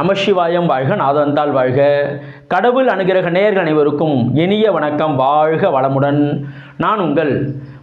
நமசிவாயம் வாழ்க நாதந்தாள் வாழ்க. கடவுள் அனுகிரக நேயர்கள் அனைவருக்கும் இனிய வணக்கம் வாழ்க வளமுடன். நான் உங்கள்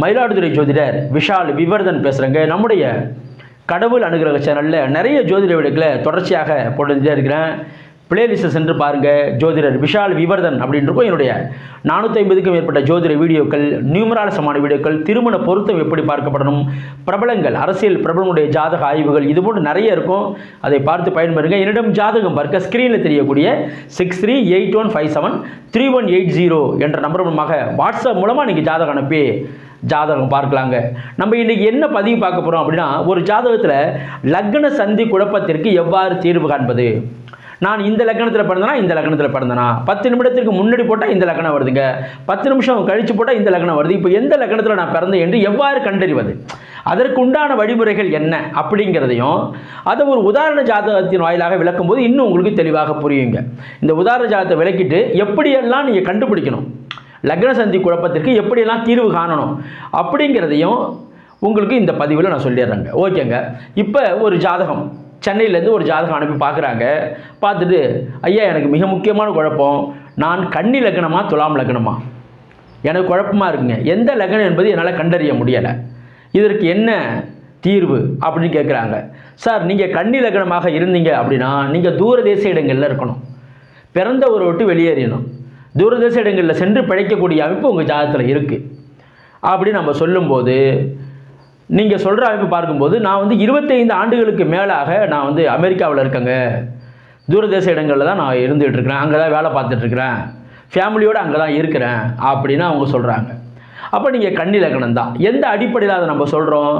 மயிலாடுதுறை ஜோதிடர் விஷால் விவர்தன் பேசுகிறேங்க நம்முடைய கடவுள் அனுகிரக சேனலில் நிறைய ஜோதிட வீடுகளை தொடர்ச்சியாக போட்டுகிட்டே இருக்கிறேன். பிளேலிஸ்ட்டை சென்று பாருங்கள் ஜோதிடர் விஷால் விவர்தன் அப்படின்னு இருக்கும் என்னுடைய நானூற்றி ஐம்பதுக்கும் மேற்பட்ட ஜோதிட வீடியோக்கள் நியூமராலசமான வீடியோக்கள் திருமண பொருத்தம் எப்படி பார்க்கப்படணும் பிரபலங்கள் அரசியல் பிரபலங்களுடைய ஜாதக ஆய்வுகள் இது போன்று நிறைய இருக்கும். அதை பார்த்து பயன்பெறுங்க. என்னிடம் ஜாதகம் பார்க்க ஸ்க்ரீனில் தெரியக்கூடிய six three eight one five seven three one eight zero number number மூலமாக வாட்ஸ்அப் மூலமாக நீங்கள் ஜாதகம் அனுப்பி ஜாதகம் பார்க்கலாங்க. நம்ம இன்றைக்கி என்ன பதிவு பார்க்க போகிறோம் அப்படின்னா ஒரு ஜாதகத்தில் லக்ன சந்தி குழப்பத்திற்கு எவ்வாறு தீர்வு காண்பது? நான் இந்த லக்கணத்தில் பிறந்தனா இந்த லக்கணத்தில் பிறந்தனா? பத்து நிமிடத்திற்கு முன்னாடி போட்டால் இந்த லக்கணம் வருதுங்க. பத்து நிமிஷம் கழித்து போட்டால் இந்த லக்னம் வருது. இப்போ எந்த லக்கணத்தில் நான் பிறந்தேன் என்று எவ்வாறு கண்டறிவது? அதற்கு உண்டான வழிமுறைகள் என்ன அப்படிங்கிறதையும் அதை ஒரு உதாரண ஜாதகத்தின் வாயிலாக விளக்கும்போது இன்னும் உங்களுக்கு தெளிவாக புரியுங்க. இந்த உதாரண ஜாதகத்தை விளக்கிட்டு எப்படியெல்லாம் நீங்கள் கண்டுபிடிக்கணும்? லக்ன சந்தி குழப்பத்திற்கு எப்படியெல்லாம் தீர்வு காணணும்? அப்படிங்கிறதையும் உங்களுக்கு இந்த பதிவில் நான் சொல்லிடுறேங்க. ஓகேங்க. இப்போ ஒரு ஜாதகம். சென்னையிலேருந்து ஒரு ஜாதகம் அனுப்பி பார்க்குறாங்க. பார்த்துட்டு ஐயா எனக்கு மிக முக்கியமான குழப்பம். நான் கன்னி லக்னமா துலாம் லக்னமா? எனக்கு குழப்பமாக இருக்குங்க. எந்த லக்னம் என்பது என்னால் கண்டறிய முடியலை. இதற்கு என்ன தீர்வு அப்படின்னு கேட்குறாங்க சார் நீங்கள் கன்னி லக்னமாக இருந்தீங்க அப்படின்னா நீங்கள் தூரதேச இடங்களில் இருக்கணும். பிறந்த ஊரை விட்டு வெளியேறியணும் தூரதேச இடங்களில் சென்று பிழைக்கக்கூடிய அமைப்பு உங்கள் ஜாதகத்தில் இருக்குது அப்படி நம்ம சொல்லும்போது நீங்கள் சொல்கிற அமைப்பு பார்க்கும்போது நான் வந்து இருபத்தைந்து ஆண்டுகளுக்கு மேலாக நான் வந்து அமெரிக்காவில் இருக்கேங்க. தூரதேச இடங்களில் தான் நான் இருந்துகிட்டு இருக்கிறேன். அங்கே தான் வேலை பார்த்துட்ருக்குறேன் ஃபேமிலியோடு அங்கே தான் இருக்கிறேன் அப்படின்னு அவங்க சொல்கிறாங்க அப்போ நீங்கள் கண்ணிலக்கணம் தான். எந்த அடிப்படையில் அதை நம்ம சொல்கிறோம்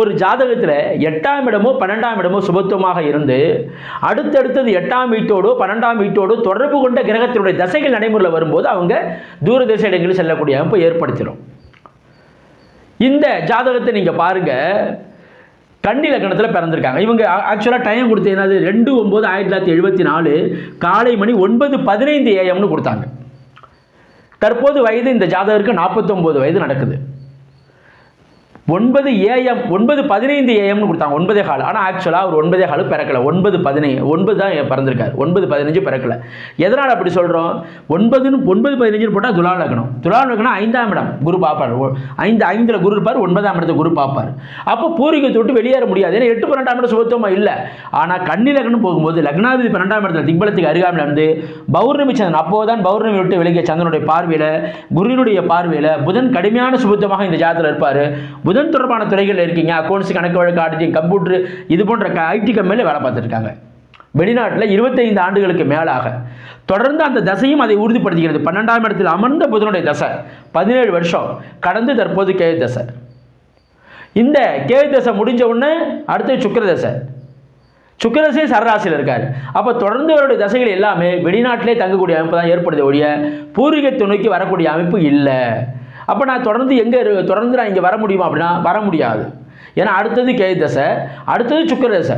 ஒரு ஜாதகத்தில் எட்டாம் இடமோ பன்னெண்டாம் இடமோ சுபத்துவமாக இருந்து அடுத்தடுத்தது எட்டாம் வீட்டோடோ பன்னெண்டாம் வீட்டோடோ தொடர்பு கொண்ட கிரகத்தினுடைய தசைகள் நடைமுறையில் வரும்போது அவங்க தூரதேச இடங்களில் செல்லக்கூடிய அமைப்பை ஏற்படுத்திடும் இந்த ஜாதகத்தை நீங்கள் பாருங்கள் கன்னி லக்கணத்தில் பிறந்திருக்காங்க. இவங்க ஆக்சுவலாக டைம் கொடுத்து என்னது? ரெண்டு ஒம்பது ஆயிரத்தி தொள்ளாயிரத்தி எழுபத்தி நாலு காலை மணி ஒன்பது பதினைந்து ஏஎம்னு கொடுத்தாங்க. தற்போது வயது இந்த ஜாதகருக்கு நாற்பத்தொம்போது வயது நடக்குது. ஒன்பது ஏஎம் ஒன்பது பதினைந்து ஏஎம்னு கொடுத்தாங்க. ஒன்பதே கால். ஆனால் ஆக்சுவலாக அவர் ஒன்பதே கால் பிறக்கல. ஒன்பது பதினைந்து ஒன்பது தான் பிறந்திருக்கார். ஒன்பது பதினஞ்சு பிறக்கல. எதனால் அப்படி சொல்கிறோம் ஒன்பதுன்னு ஒன்பது பதினஞ்சுன்னு போட்டால் துலா லக்னம் துலா லக்னம் ஐந்தாம் இடம் குரு பார்ப்பார் ஐந்து ஐந்தில் குரு இருப்பார் ஒன்பதாம் இடத்தை குரு பார்ப்பார் அப்போ பூர்வீகத்தை விட்டு வெளியேற முடியாது. ஏன்னா எட்டு பன்னெண்டாம் இடம் சுபத்துவமாக இல்லை. ஆனால் கன்னி லக்னம் போகும்போது லக்னாதிபதி பன்னெண்டாம் இடத்துல திக்பலத்துக்கு அருகாமல் இருந்து பௌர்ணமி சந்திரன் அப்போது தான் பௌர்ணமி விட்டு விலகிய சந்திரனுடைய பார்வையில் குருவினுடைய பார்வையில் புதன் கடுமையான சுபத்துவமாக இந்த ஜாதத்தில் இருப்பார். புதன் தொடர்பான துறைகளில் இருக்கீங்க. அக்கௌண்ட்ஸ் கணக்கு வழக்கு ஆடிட்டிங் கம்ப்யூட்டர் இது போன்ற ஐடி கம்பெனியில் வேலை பார்த்துருக்காங்க வெளிநாட்டில் இருபத்தைந்து ஆண்டுகளுக்கு மேலாக. தொடர்ந்து அந்த தசையும் அதை உறுதிப்படுத்துகிறது. பன்னெண்டாம் இடத்தில் அமர்ந்த புதனுடைய தசை. பதினேழு வருஷம். கடந்து தற்போது கேது தசை. இந்த கேது தசை முடிஞ்ச உடனே அடுத்து சுக்கிர தசை. சரராசியில் இருக்கார். அப்போ தொடர்ந்து அவருடைய தசைகள் எல்லாமே வெளிநாட்டிலே தங்கக்கூடிய அமைப்பு தான் ஏற்படுத்த ஒழிய பூர்வீகத்தை நோக்கி வரக்கூடிய அமைப்பு இல்லை. அப்போ நான் தொடர்ந்து எங்கே தொடர்ந்து நான் இங்கே வர முடியுமா அப்படின்னா வர முடியாது. ஏன்னா அடுத்தது கேது தசை அடுத்தது சுக்கர தசை.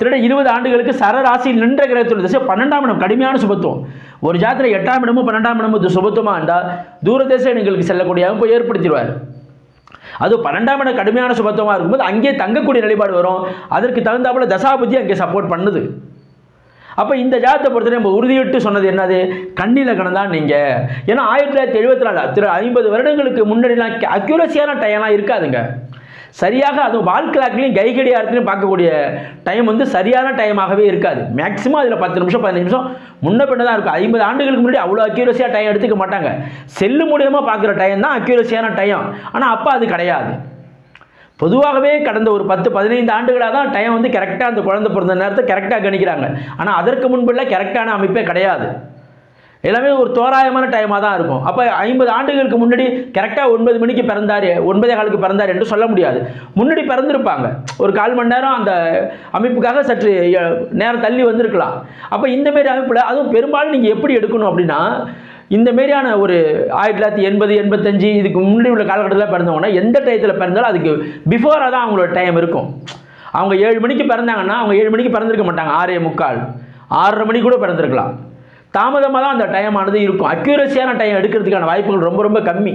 திருட இருபது ஆண்டுகளுக்கு சரராசியில் நின்ற கிரகத்தோட திசை பன்னெண்டாம் இடம் கடுமையான சுபத்துவம். ஒரு ஜாத்திரை எட்டாம் இடமும் பன்னெண்டாம் இடமும் சுபத்துவமாக இருந்தால் தூரதேச இடங்களுக்கு செல்லக்கூடிய அமைப்பு ஏற்படுத்திடுவார். அது பன்னெண்டாம் இடம் கடுமையான சுபத்துவமாக இருக்கும்போது அங்கே தங்கக்கூடிய நிலைப்பாடு வரும். அதற்கு தகுந்தாப்புல தசாபுத்தி அங்கே சப்போர்ட் பண்ணுது. அப்போ இந்த ஜாதத்தை பொறுத்தவரை நம்ம உறுதியிட்டு சொன்னது என்னது? கண்ணில லக்னம் தான் நீங்கள் ஏன்னா ஆயிரத்தி தொள்ளாயிரத்தி எழுபத்தி நாலு திரு ஐம்பது வருடங்களுக்கு முன்னாடிலாம் அக்யூரஸியான டைம்லாம் இருக்காதுங்க. சரியாக அதுவும் வால் கிளாக்லையும் கைகடியாரத்துலையும் பார்க்கக்கூடிய டைம் வந்து சரியான டைமாகவே இருக்காது. மேக்ஸிமம் அதில் பத்து நிமிஷம் பதினஞ்சு நிமிஷம் முன்ன பின்ன தான் இருக்கும். ஐம்பது ஆண்டுகளுக்கு முன்னாடி அவ்வளோ அக்யூரஸியாக டைம் எடுத்துக்க மாட்டாங்க. செல்லு மூலியமாக பார்க்குற டைம் தான் அக்யூரஸியான டைம் ஆனால் அப்போ அது கிடையாது. பொதுவாகவே கடந்த ஒரு பத்து பதினைந்து ஆண்டுகளாக தான் டைம் வந்து கரெக்டாக அந்த குழந்தை பிறந்த நேரத்தை கரெக்டாக கணிக்கிறாங்க. ஆனால் அதற்கு முன்புள்ள கரெக்டான அமைப்பே கிடையாது. எல்லாமே ஒரு தோராயமான டைமாக தான் இருக்கும். அப்போ ஐம்பது ஆண்டுகளுக்கு முன்னாடி கரெக்டாக ஒன்பது மணிக்கு பிறந்தார் ஒன்பதே காலுக்கு பிறந்தார் என்று சொல்ல முடியாது. முன்னாடி பிறந்திருப்பாங்க. ஒரு கால் மணி நேரம் அந்த அமைப்புக்காக சற்று நேரம் தள்ளி வந்திருக்கலாம். அப்போ இந்தமாரி அமைப்பில் அதுவும் பெரும்பாலும் நீங்கள் எப்படி எடுக்கணும் அப்படின்னா இந்த மாரியான ஒரு ஆயிரத்தி தொள்ளாயிரத்தி எண்பது எண்பத்தஞ்சு இதுக்கு முன்னாடி உள்ள காலகட்டத்தில் பிறந்தவங்கன்னா எந்த டயத்தில் பிறந்தாலும் அதுக்கு பிஃபோராக தான் அவங்களோட டைம் இருக்கும். அவங்க ஏழு மணிக்கு பிறந்தாங்கன்னா அவங்க ஏழு மணிக்கு பிறந்திருக்க மாட்டாங்க. ஆறே முக்கால். ஆறரை மணி கூட பிறந்திருக்கலாம். தாமதமாக தான் அந்த டைம் ஆனது இருக்கும். அக்யூரஸியான டைம் எடுக்கிறதுக்கான வாய்ப்புகள் ரொம்ப ரொம்ப கம்மி.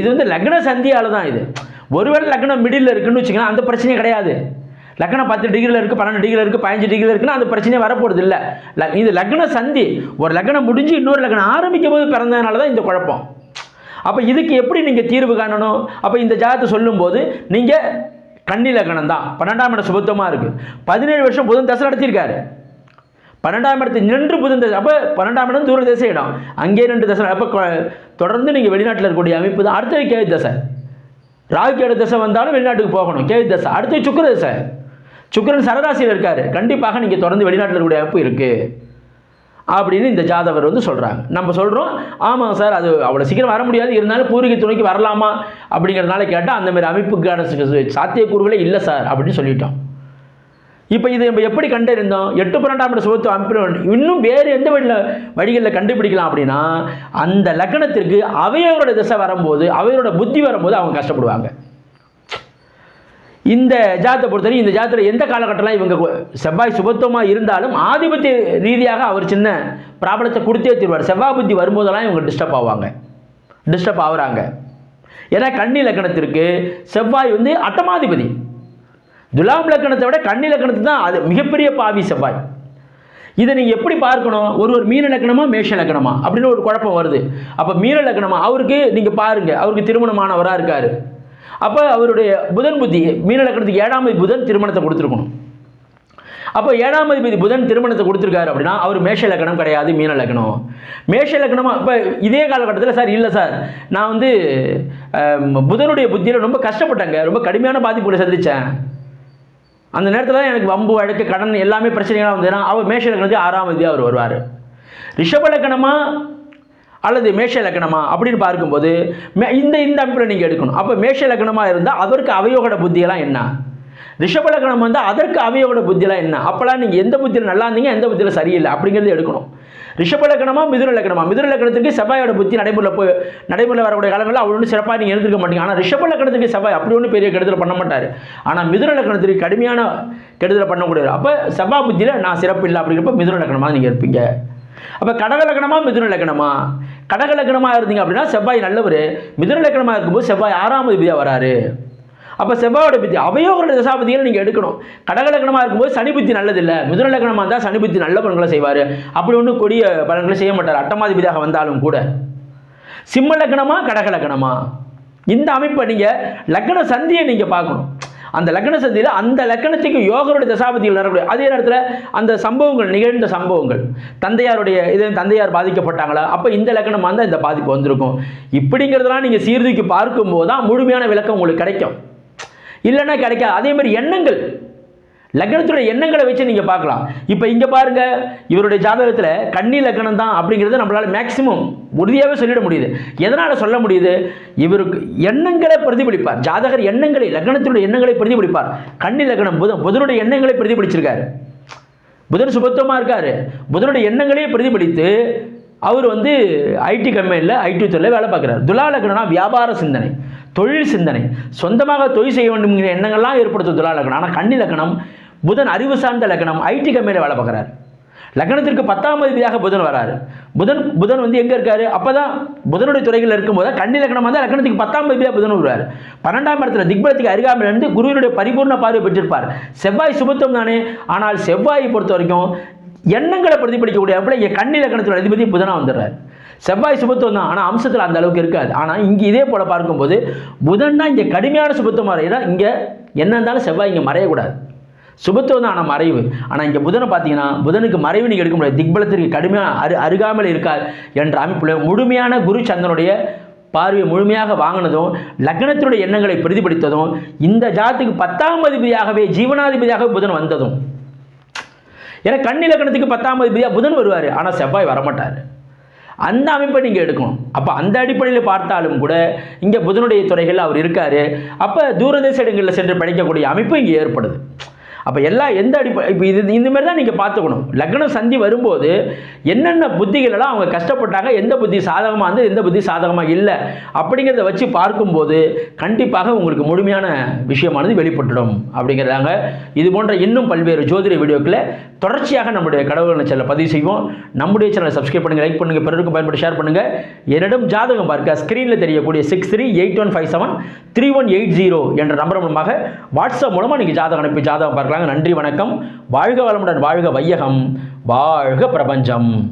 இது வந்து லக்ன சந்தியால் தான் இது. ஒருவேளை லக்னம் மிடில் இருக்குன்னு வச்சுக்கோங்க அந்த பிரச்சனையே கிடையாது. லக்னம் பத்து டிகிரியில் இருக்குது பன்னெண்டு டிகிரியில் இருக்குது பதினஞ்சு டிகிரியில் இருக்குன்னா அந்த பிரச்சனையே வரப்போகிறது இல்லை ல இது லக்ன சந்தி. ஒரு லக்னம் முடிஞ்சு இன்னொரு லக்னம் ஆரம்பிக்கும் போது பிறந்ததுனால தான் இந்த குழப்பம். அப்போ இதுக்கு எப்படி நீங்கள் தீர்வு காணணும்? அப்போ இந்த ஜாதத்தை சொல்லும்போது நீங்கள் கன்னி லக்னம் தான். பன்னெண்டாம் இடம் சுபத்துவமாக இருக்குது பதினேழு வருஷம் புதன் தசை நடத்தியிருக்காரு. பன்னெண்டாம் இடத்து நின்று புதன் தசை அப்போ பன்னெண்டாம் இடம் தூர தசை இடம். அங்கே ரெண்டு தசை அப்போ தொடர்ந்து நீங்கள் வெளிநாட்டில் இருக்கக்கூடிய அமைப்பு தான். அடுத்தது கேவி தசை. ராகு கேடு தசை வந்தாலும் வெளிநாட்டுக்கு போகணும். கேவி தசை. அடுத்து சுக்கர தசை. சுக்கிரன் சரராசியில் இருக்கார். கண்டிப்பாக நீங்கள் தொடர்ந்து வெளிநாட்டில் இருக்கக்கூடிய வாய்ப்பு இருக்குது அப்படின்னு இந்த ஜாதவர் வந்து சொல்கிறாங்க நம்ம சொல்கிறோம் ஆமாம் சார் அது அவ்வளோ சீக்கிரம் வர முடியாது. இருந்தாலும் பூர்வீக துணைக்கு வரலாமா அப்படிங்கிறதுனால கேட்டால் அந்தமாரி அமைப்புக்கான சாத்தியக்கூறுகளே இல்லை சார் அப்படின்னு சொல்லிட்டோம். இப்போ இது நம்ம எப்படி கண்டறிந்தோம்? எட்டு பன்னெண்டாம் இட சுபத்துவ அமைப்பு இன்னும் வேறு எந்த வழியில் வழிகளில் கண்டுபிடிக்கலாம் அப்படின்னா அந்த லக்கணத்திற்கு அவையோட திசை வரும்போது அவையோட புத்தி வரும்போது அவங்க கஷ்டப்படுவாங்க. இந்த ஜாத்தை பொறுத்தவரை இந்த ஜாத்தில் எந்த காலகட்டம்லாம் இவங்க செவ்வாய் சுபத்துவமாக இருந்தாலும் ஆதிபத்திய ரீதியாக அவர் சின்ன பிராபலத்தை கொடுத்தே தருவார். செவ்வாய் புத்தி வரும்போதெல்லாம் இவங்க டிஸ்டர்ப் ஆவாங்க. டிஸ்டர்ப் ஆகுறாங்க. ஏன்னா கண்ணி லக்கணத்திற்கு செவ்வாய் வந்து அட்டமாதிபதி. துலாம் லக்கணத்தை விட கண்ணி லக்கணத்துக்கு தான் அது மிகப்பெரிய பாவி செவ்வாய். இதை நீங்கள் எப்படி பார்க்கணும்? ஒரு ஒரு மீன லக்கணமா மேஷ லக்கணமா? அப்படின்னு ஒரு குழப்பம் வருது. அப்போ மீன லக்கணமா அவருக்கு நீங்கள் பாருங்கள் அவருக்கு திருமணமானவராக இருக்கார். அப்போ அவருடைய புதன் புத்தி மீன லக்கணத்துக்கு ஏழாம் புதன் திருமணத்தை கொடுத்துருக்கணும். அப்போ ஏழாம் அதிபதி புதன் திருமணத்தை கொடுத்துருக்காரு அப்படின்னா அவர் மேஷ லக்கணம் கிடையாது மீன லக்கணம். மேஷ லக்கணமாக இப்போ இதே காலகட்டத்தில் சார் இல்லை சார் நான் வந்து புதனுடைய புத்தியில் ரொம்ப கஷ்டப்பட்டேங்க. ரொம்ப கடுமையான பாதிப்புகளை சந்தித்தேன் அந்த நேரத்தில் தான் எனக்கு வம்பு வழக்கு கடன் எல்லாமே பிரச்சனைகளாக வந்ததுன்னா அவர் மேஷ லக்கணத்துக்கு ஆறாம் தேதி அவர் வருவார். ரிஷப லக்கணமாக அல்லது மேஷ லக்கணமா அப்படின்னு பார்க்கும்போது மே- இந்த இந்த அமைப்பில் நீங்கள் எடுக்கணும். அப்போ மேஷ லக்கணமாக இருந்தால் அவருக்கு அவயோகட புத்தியெல்லாம் என்ன? ரிஷப லக்னம் வந்து அதற்கு அவயோகட புத்தியெல்லாம் என்ன? அப்போலாம் நீங்கள் எந்த புத்தியில் நல்லா இருந்தீங்க எந்த புத்தியில் சரியில்லை அப்படிங்கிறது எடுக்கணும். ரிஷப லக்கணமா மிதுன லக்கணமா மிதுன லக்கணத்துக்கு செவ்வாயோட புத்தி நடைமுறையில் போய் நடைமுறையில் வரக்கூடிய காலங்களில் அவ்வளோ ஒன்றும் சிறப்பாக நீங்கள் எடுத்துக்க மாட்டீங்க. ஆனால் ரிஷப லக்னத்துக்கு செவ்வாய் அப்படி ஒன்றும் பெரிய கெடுதல் பண்ண மாட்டார். ஆனால் மிதுன லக்னத்துக்கு கடுமையான கெடுதலை பண்ணக்கூடிய அப்போ செவ்வாய் புத்தியில் நான் சிறப்பு இல்லை அப்படிங்கிறப்ப மிதுன லக்னமாக நீங்கள் இருப்பீங்க. அப்போ கடக லக்கணமா மிதுன லக்கணமா கடகலக்கணமாக இருந்தீங்க அப்படின்னா செவ்வாய் நல்லவர். மிதுன லக்கணமாக இருக்கும்போது செவ்வாய் ஆறாம் அதிபதியாக வராரு. அப்போ செவ்வாயோட புத்தி அவயோகோட தசாபதிகளை நீங்கள் எடுக்கணும். கடகலக்கணமாக இருக்கும்போது சனி புத்தி நல்லதில்லை. மிதுன லக்கணமாக இருந்தால் சனி புத்தி நல்ல பலன்களை செய்வார். அப்படி ஒன்றும் கொடிய பலன்களை செய்ய மாட்டார். அட்டமாதிபதியாக வந்தாலும் கூட. சிம்ம கடகலக்கணமாக இந்த அமைப்பை நீங்கள் லக்கண சந்தியை நீங்கள் பார்க்கணும். அந்த லக்ன சந்தியில் அந்த லக்கணத்துக்கு யோகருடைய தசாபதிகள் வரக்கூடிய அதே நேரத்தில் அந்த சம்பவங்கள் நிகழ்ந்த சம்பவங்கள். தந்தையாருடைய இது தந்தையார் பாதிக்கப்பட்டாங்களா? அப்போ இந்த லக்கணமாக இருந்தால் இந்த பாதிப்பு வந்திருக்கும். இப்படிங்கிறதெல்லாம் நீங்கள் சீர்தூக்கி பார்க்கும்போது தான் முழுமையான விளக்கம் உங்களுக்கு கிடைக்கும். இல்லைன்னா கிடைக்காது. அதே மாதிரி எண்ணங்கள். லக்னத்துடைய எண்ணங்களை வச்சு நீங்கள் பார்க்கலாம். இப்போ இங்கே பாருங்க இவருடைய ஜாதகத்தில் கன்னி லக்னம் தான் அப்படிங்கிறது நம்மளால் மேக்சிமம் உறுதியாகவே சொல்லிட முடியுது. எதனால் சொல்ல முடியுது? இவருக்கு எண்ணங்களை பிரதிபலிப்பார். ஜாதகர் எண்ணங்களை லக்னத்தினுடைய எண்ணங்களை பிரதிபலிப்பார். கண்ணி லக்னம் புதன் புதனுடைய எண்ணங்களை பிரதிபலிச்சிருக்காரு. புதன் சுபத்துவமாக இருக்காரு. புதனுடைய எண்ணங்களையே பிரதிபலித்து அவர் வந்து ஐடி கம்பெனியில் ஐடி துறையில் வேலை பார்க்குறாரு. துலா லக்னம்னா வியாபார சிந்தனை தொழில் சிந்தனை. சொந்தமாக தொழில் செய்ய வேண்டும்ங்கிற எண்ணங்கள்லாம் ஏற்படுத்தும் துலா லக்னம். ஆனால் கண்ணி லக்னம் புதன் அறிவு சார்ந்த லக்னம் ஐடி கம்பெனியில் வேலை பார்க்குறாரு. லக்னத்திற்கு பத்தாம் அதிபதியாக புதன் வராரு. புதன் புதன் வந்து எங்கே இருக்காரு? அப்போ தான் புதனுடைய துறைகளில் இருக்கும்போது கன்னி லக்னம் வந்தால் லக்னத்துக்கு பத்தாம் அதிபதியாக புதன் வருவார். பன்னெண்டாம் இடத்துல திக்பலத்துக்கு அருகாமல் இருந்து குருவினுடைய பரிபூர்ண பார்வை பெற்றிருப்பார். செவ்வாய் சுபத்துவம் தானே? ஆனால் செவ்வாயை பொறுத்த வரைக்கும் எண்ணங்களை பிரதிபலிக்கக்கூடிய அப்படி இங்கே கன்னி லக்னத்தோட அதிபதி புதனாக வந்துடுறாரு. செவ்வாய் சுபத்துவம் தான். ஆனால் அம்சத்தில் அந்த அளவுக்கு இருக்காது. ஆனால் இங்கே இதே போல் பார்க்கும்போது புதன்னா இங்கே கடுமையான சுபத்துவம் மறையினா இங்கே என்ன இருந்தாலும் செவ்வாய் இங்கே மறையக்கூடாது. சுபத்துவம் தான் ஆனால் மறைவு. ஆனால் இங்கே புதனை பார்த்தீங்கன்னா புதனுக்கு மறைவு நீங்கள் எடுக்க முடியாது திக்பலத்திற்கு கடுமையாக அரு அருகாமல் இருக்கார் என்ற அமைப்புல முழுமையான குரு சந்தனுடைய பார்வையை முழுமையாக வாங்கினதும் லக்னத்தினுடைய எண்ணங்களை பிரதிபலித்ததும் இந்த ஜாத்துக்கு பத்தாம் அதிபதியாகவே ஜீவனாதிபதியாக புதன் வந்ததும். ஏன்னா கண்ணி லக்னத்துக்கு பத்தாம் அதிபதியாக புதன் வருவார். ஆனால் செவ்வாய் வரமாட்டார். அந்த அமைப்பை நீங்கள் எடுக்கணும். அப்போ அந்த அடிப்படையில் பார்த்தாலும் கூட இங்கே புதனுடைய துறைகளில் அவர் இருக்கார். அப்போ தூரதேச இடங்களில் சென்று படிக்கக்கூடிய அமைப்பு இங்கே ஏற்படுது. அப்போ எல்லா எந்த அடிப்படை இப்போ இது இந்த மாதிரி தான் நீங்கள் பார்த்துக்கணும். லக்னம் சந்தி வரும்போது என்னென்ன புத்திகளெல்லாம் அவங்க கஷ்டப்பட்டாங்க எந்த புத்தி சாதகமாக இருந்து எந்த புத்தி சாதகமாக இல்லை அப்படிங்கிறத வச்சு பார்க்கும்போது கண்டிப்பாக உங்களுக்கு முழுமையான விஷயமானது வெளிப்பட்டுடும் அப்படிங்கிறதாங்க. இது போன்ற இன்னும் பல்வேறு ஜோதிட வீடியோக்களை தொடர்ச்சியாக நம்முடைய கடவுள் சேனலை பதிவு செய்வோம். நம்முடைய சேனலை சப்ஸ்கிரைப் பண்ணுங்கள் லைக் பண்ணுங்கள் பிறருக்கும் பயன்பட்டு ஷேர் பண்ணுங்கள் என்னிடம் ஜாதகம் பார்க்க ஸ்க்ரீனில் தெரியக்கூடிய six three eight one five seven three one eight zero number number மூலமாக வாட்ஸ்அப் மூலமாக நீங்கள் ஜாதகம் அனுப்பி ஜாதகம் பார்க்கலாங்க நன்றி வணக்கம். வாழ்க வளமுடன் வாழ்க வையகம். வாழ்க பிரபஞ்சம்.